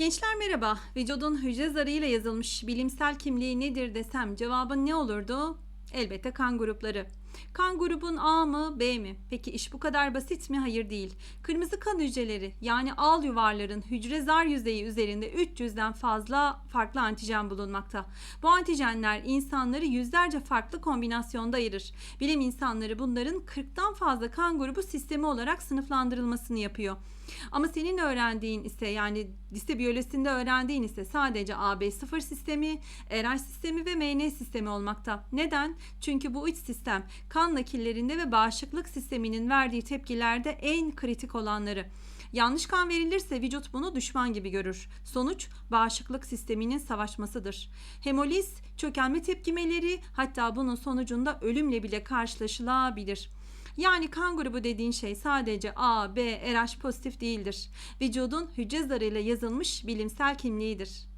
Gençler merhaba. Vücudun hücre zarıyla yazılmış bilimsel kimliği nedir desem cevabın ne olurdu? Elbette kan grupları. Kan grubun A mı B mi? Peki iş bu kadar basit mi? Hayır değil. Kırmızı kan hücreleri yani al yuvarların hücre zar yüzeyi üzerinde 300'den fazla farklı antijen bulunmakta. Bu antijenler insanları yüzlerce farklı kombinasyonda ayırır. Bilim insanları bunların 40'tan fazla kan grubu sistemi olarak sınıflandırılmasını yapıyor. Ama senin öğrendiğin ise yani lise biyolojisinde öğrendiğin ise sadece AB0 sistemi, RH sistemi ve MN sistemi olmakta. Neden? Çünkü bu üç sistem kan nakillerinde ve bağışıklık sisteminin verdiği tepkilerde en kritik olanları. Yanlış kan verilirse vücut bunu düşman gibi görür. Sonuç bağışıklık sisteminin savaşmasıdır. Hemoliz, çökelme tepkimeleri hatta bunun sonucunda ölümle bile karşılaşılabilir. Yani kan grubu dediğin şey sadece A, B, RH pozitif değildir. Vücudun hücre zarıyla yazılmış bilimsel kimliğidir.